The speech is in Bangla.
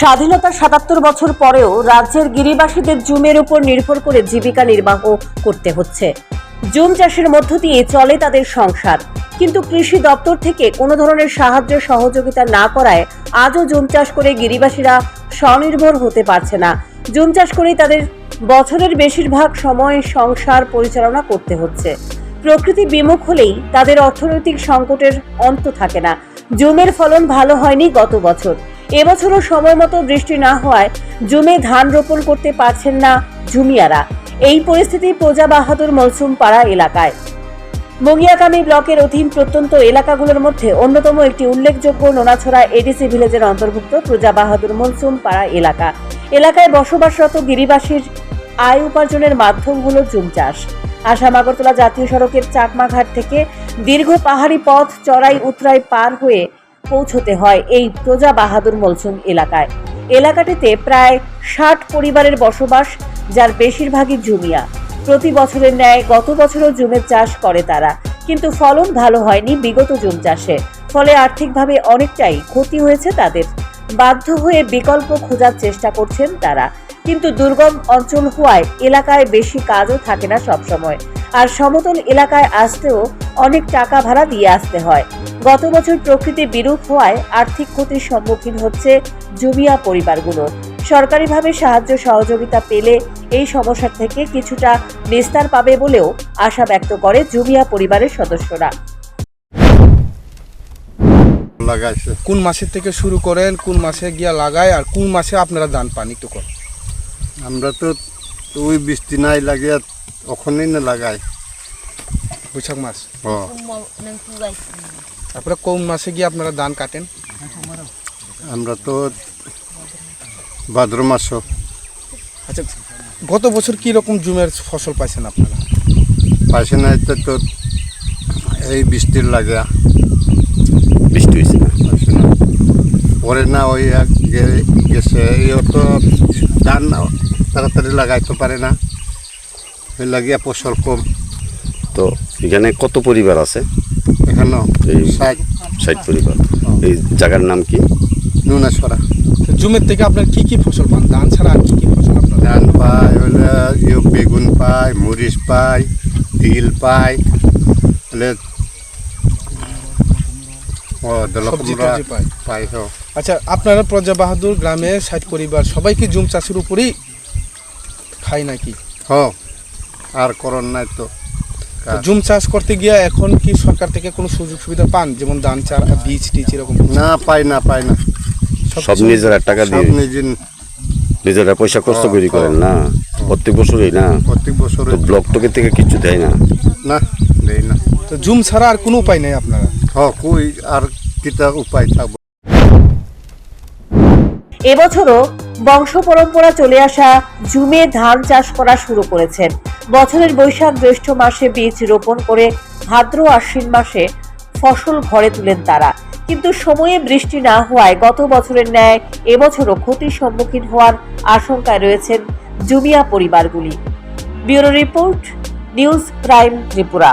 স্বাধীনতার সাতাত্তর বছর পরেও রাজ্যের গিরিবাসীদের জুমের উপর নির্ভর করে জীবিকা নির্বাহ করতে হচ্ছে। জুম চাষের মধ্য দিয়ে চলে তাদের সংসার। কিন্তু কৃষি দপ্তর থেকে কোনো ধরনের সাহায্য সহযোগিতা না করায় আজও জুম চাষ করে গিরিবাসীরা স্বনির্ভর হতে পারছে না। জুম চাষ করেই তাদের বছরের বেশিরভাগ সময় সংসার পরিচালনা করতে হচ্ছে। প্রকৃতি বিমুখ হলেই তাদের অর্থনৈতিক সংকটের অন্ত থাকে না। জুমের ফলন ভালো হয়নি গত বছর। এবছরও সময় মতো বৃষ্টি না হওয়ায় জুমে ধান রোপণ করতে পারছেন না জুমিয়ারা। এই পরিস্থিতি প্রজা বাহাদুর মলসুম পাড়া এলাকায়। বগিয়াকামী ব্লকের অধীন প্রত্যন্ত এলাকাগুলোর মধ্যে অন্যতম একটি উল্লেখযোগ্য নোনাছড়া এডিসি ভিলেজের অন্তর্ভুক্ত প্রজা বাহাদুর মলসুম পাড়া এলাকা। এলাকায় বসবাসরত গিরিবাসীর আয় উপার্জনের মাধ্যম হলো জুম চাষ। আসাম আগরতলা জাতীয় সড়কের চাকমাঘাট থেকে দীর্ঘ পাহাড়ি পথ চড়াই উতরাই পার হয়ে পৌঁছতে হয় এই প্রজা বাহাদুর মলসুম এলাকায়। এলাকাটিতে প্রায় ষাট পরিবারের বসবাস, যার বেশিরভাগই জুমিয়া। প্রতি বছরের ন্যায় গত বছরও জুমের চাষ করে তারা, কিন্তু ফলন ভালো হয়নি বিগত জুম চাষে। ফলে আর্থিকভাবে অনেকটাই ক্ষতি হয়েছে তাদের। বাধ্য হয়ে বিকল্প খোঁজার চেষ্টা করছেন তারা। কিন্তু দুর্গম অঞ্চল হওয়ায় এলাকায় বেশি কাজও থাকে না সবসময়। আর সমতল এলাকায় আসতেও অনেক টাকা ভাড়া দিয়ে আসতে হয়। গত বছর প্রকৃতি বিরূপ হওয়ায় আর্থিক ক্ষতির সম্মুখীন হচ্ছে জুমিয়া পরিবারগুলো। সরকারিভাবে সাহায্য সহযোগিতা পেলে এই সমস্যা থেকে কিছুটা নিস্তার পাবে বলেও আশা ব্যক্ত করে জুমিয়া পরিবারের সদস্যরা। লাগাইছে। কোন মাসের থেকে শুরু করেন কোন মাসে গিয়া লাগায় আর কোন মাসে আপনারা দান পান একটু কর আমরা তো ওই বৃষ্টি নাই লাগিয়া ওখানেই না লাগাই। বৈশাখ মাস তারপরে কোন মাসে গিয়ে আপনারা ধান কাটেন? আমরা তো ভাদ্র মাস আচ্ছা গত বছর কি রকম জুমের ফসল পাইছেন আপনারা? পাইছে নাই তো তো এই বৃষ্টির লাগিয়া বৃষ্টি হয়েছে না? পাইছে না পরে না ওই এক গেছে এও তো ধান তাড়াতাড়ি লাগাইতে পারে না। ওই লাগিয়া ফসল কম। তো এখানে কত পরিবার আছে? এই ষাট। পরিবার। এই জায়গার নাম কি? নুনেশ্বরা। তো জুমের থেকে আপনার কি কি ফসল পান? ধান ছাড়া আর কি কি ফসল আপনারা? ধান পায় হলে ইয়ে বেগুন পায় মরিচ পায় তিল পায় হলে আচ্ছা আপনারা প্রজা বাহাদুর গ্রামে ষাট পরিবার সবাই কি জুম চাষের উপরেই খায় নাকি? হ আর করণ নাই তো। জুম চাষ করতে গিয়ে এখন কি সরকার থেকে কোনো সুযোগ সুবিধা পান? যেমন ধান চারা বীজ টিজ এরকম না পাই না পাই না। সব নিজেরা টাকা দিয়ে। নিজে নিজেরা পয়সা কষ্ট করে করেন না? প্রত্যেক বছরই না? প্রত্যেক বছর তো ব্লক টকে থেকে কিছু দেয় না? না দেয় না। তো জুম ছাড়া আর কোনো উপায় নেই আপনারা? হ কই আর কিতা উপায় থাকব? এবছরও বংশ পরম্পরা চলে আসা জুমে ধান চাষ করা শুরু করেছেন। বছরের বৈশাখ জ্যৈষ্ঠ মাসে বীজ রোপণ করে ভাদ্র আশ্বিন মাসে ফসল ঘরে তুলেন তারা। কিন্তু সময়ে বৃষ্টি না হওয়ায় গত বছরের ন্যায় এবছরও ক্ষতির সম্মুখীন হওয়ার আশঙ্কায় রয়েছেন জুমিয়া পরিবারগুলি। Bureau report, news prime Tripura.